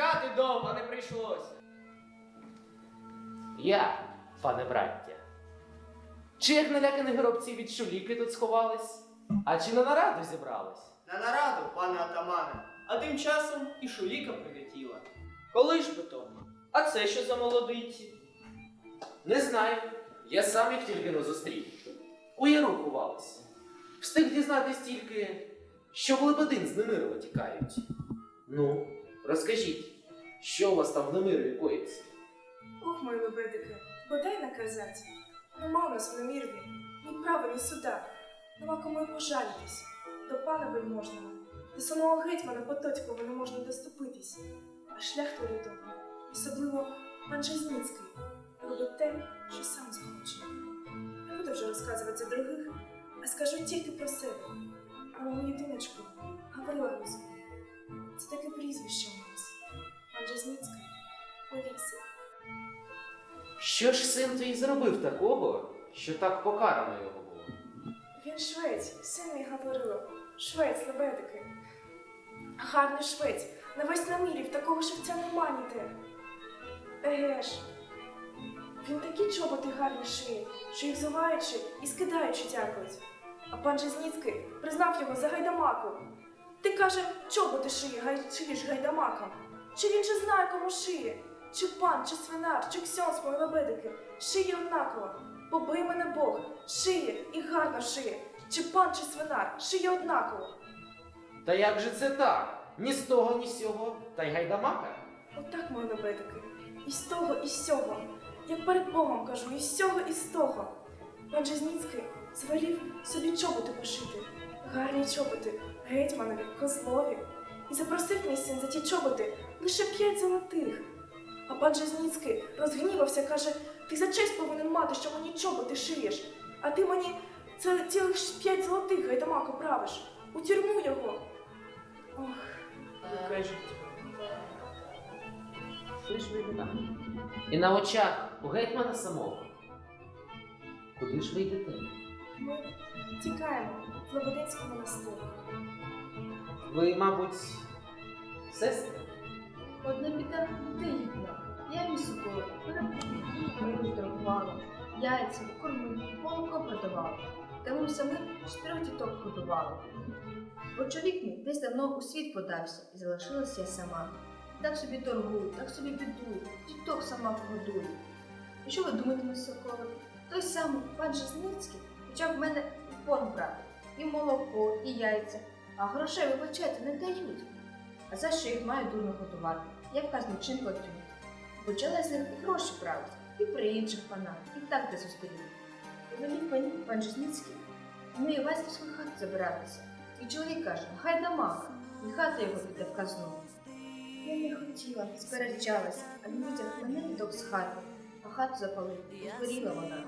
Чекати довго не прийшлося. Я, пане браття, чи як налякані гробці від шуліки тут сховались, а чи на нараду зібрались? На нараду, пане тим часом і шуліка прилетіла. Коли ж би то? А це що за молодиці? Не знаю. Я сам їх тільки не зустрів. У яру ховались. Встиг дізнатись тільки, що в Лебедин з Немирова тікають. Ну, розкажіть, що у вас там в Немирові коїться? Ох, мої лебедики, бодай наказать. Нема у нас в намірві ні права, ні суда. Нема кому й пожалітись. До пана вельможного, до самого гетьмана Потоцького не можна доступитись. А шлях то рятовий, особливо пан Жизницький, робить те, що сам захоче. Не буду вже розказувати за других, а скажу тільки про себе. Про мою дитиночку, Гаврила Гузу. Це таке прізвище у нас. Пан Жизницький повісив. Що ж син твій зробив такого, що так покарано його було? Він швець, син мій Гаврило. Швець, лебедики. Гарний швець. На весь намірів такого шевця нема ніде. Еге ж. Він такі чоботи гарні шиє, що їх зуваючи і скидаючи дякують. А пан Жизніцький признав його за гайдамаку. Ти каже, чоботи шиє, гай, шиєш гайдамакам. Чи він же знає, кому шиє? Чи пан, чи свинар, чи ксьонс мої лебедики, шиє однаково. Побий мене Бог, шиє і гарно шиє. Чи пан, чи свинар, шиє однаково. Та як же це так? Ні з того, ні з сього, та й гайдамака? Отак, мої лебедики. І з того, і з сього. Як перед Богом кажу, і з сього, і з того. Пан Жизніцький звелів собі чоботи пошити. Гарні чоботи, гетьманові, козлові. І запросив мій син за ті чоботи лише п'ять золотих. А пан Жизніцький розгнівався, каже, ти за честь повинен мати, що мені чоботи шиєш, а ти мені цілих п'ять золотих гайдамаку правиш. У тюрму його. Яке життя. Куди ж ви? І на очах у гетьмана самого. Куди ж ви йдете? ми тікаємо в Лебединський монастир. Ви, мабуть, сестри? Одне піде їхня. Я місукою, перепустила, торгувала, яйця, корми, молоко продавала. Та ми самі чотирьох діток годували. Бо чоловік мій десь давно у світ подався і залишилася я сама. Так собі торгую, так собі бідую, діток сама погодую. І що ви думаєте, мій Той самий пан Жизницький почав в мене в борг брати і молоко, і яйця, а грошей, вибачайте, не дають. А за що їх маю дурно готувати? Я в казначин платю. Почала з них і гроші брати, і при інших панах, і так де зустріли. Велів мені пан Жизницький, вміє вас до свою хату забиратися. І чоловік каже, хай дамака, і хата його піде в казну. Я не хотіла, сперечалася, а він витяг мене діток з хати, а хату запалив, і згоріла вона.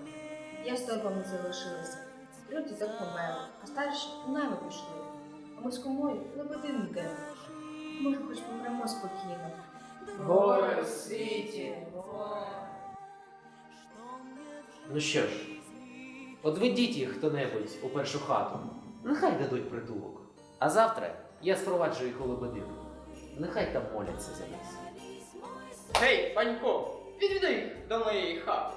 Я з торбами залишилася. Трьох діток померли, а старші у нами пішли. А ми з кумою лебедину йдемо. Може, хоч помремо спокійно. Горе в світі! Ну що ж, одведіть їх хто-небудь у першу хату. Нехай дадуть притулок. А завтра я спроваджу їх у Лебедину. Нехай там моляться за нас. Гей, панько, відведи їх до моєї хати.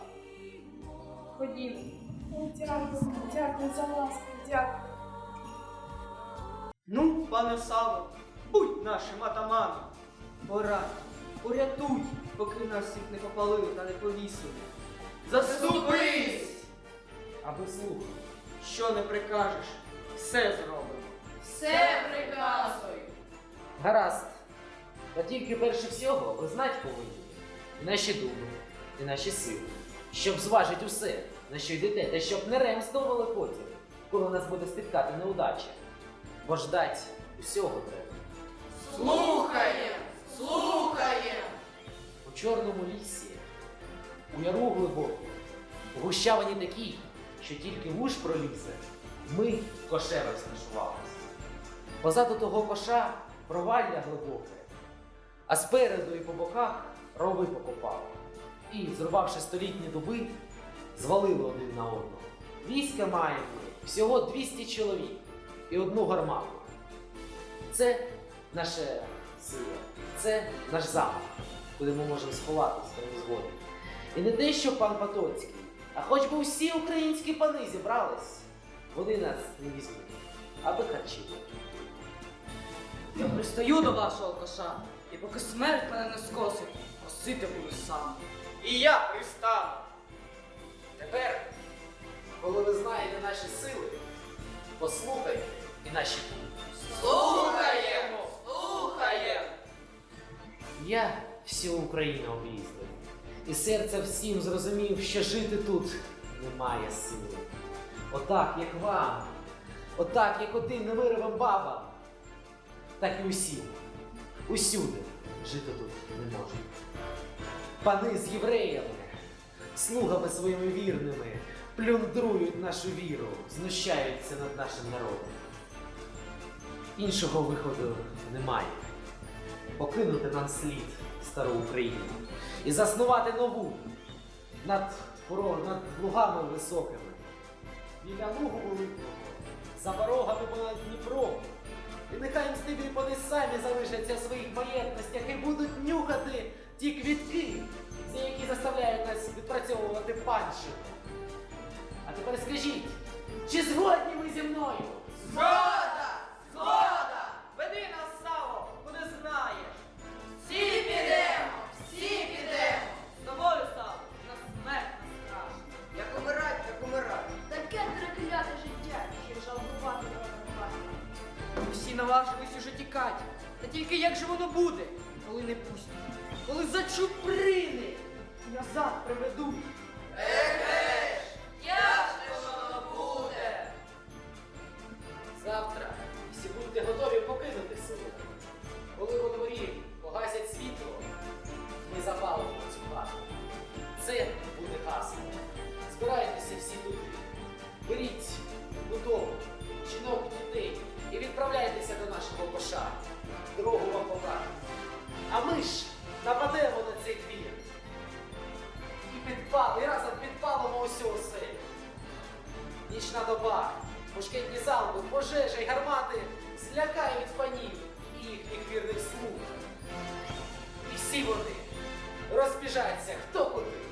Ходімо. Дякую, дякую за ласку, дякую. Ну, пане Саво, будь нашим атаманом. Порадь, порятуй, поки нас всіх не попалили та не повісили. Заступись! Аби слухав. Що не прикажеш, все зробимо. Все приказуй. Гаразд. Та тільки перше всього ви знати повинні і наші думи, і наші сили, щоб зважити усе, на що йдете, та щоб не ремствували потім, коли нас буде спіткати неудача. Бо ждать усього треба. Слухаєм, слухаєм. У чорному лісі, у яру глибоку, у гущавині такі, що тільки вуш пролізе, ми кошем розташувалися. Позаду того коша провалля глибоке, а спереду і по боках рови покопали. І, зрубавши столітні дуби, звалили один на одного. Війська маємо всього 200 чоловік і одну гармату. Це наше сила. Це наш замок, куди ми можемо сховатися при згоді. І не те, що пан Потоцький, а хоч би всі українські пани зібрались, вони нас не візьмуть, аби харчили. Я пристаю до вашого коша, і поки смерть мене не скосить, косити буду сам. І я пристану. Тепер, коли ви знаєте наші сили, послухайте і наші дії. Слухаємо, слухаємо. Я всю Україну об'їздив, і серце всім зрозумів, що жити тут немає сили. Отак, як вам, отак, як одним невиривим бабам, так і усім, усюди жити тут не можуть. Пани з євреями, слугами своїми вірними, плюндрують нашу віру, знущаються над нашим народом. Іншого виходу немає покинути нам слід стару Україну і заснувати нову над, над лугами високими. Біля лугу великого, за порогами було Дніпро. І нехай мстиві вони самі залишаться в своїх маєтностях і будуть нюхати ті квітки, за які заставляють нас відпрацьовувати панщину. А тепер скажіть, чи згодні ви зі мною? Згода! Же воно буде, коли не пустять, коли зачуприни назад приведуть. Ми нападемо на цей двір. І підпали, і разом підпалимо усю оселю. Нічна доба, мушкетні залпи, пожежа й гармати злякають панів і їхніх вірних слуг. І всі вони розбіжаться хто куди.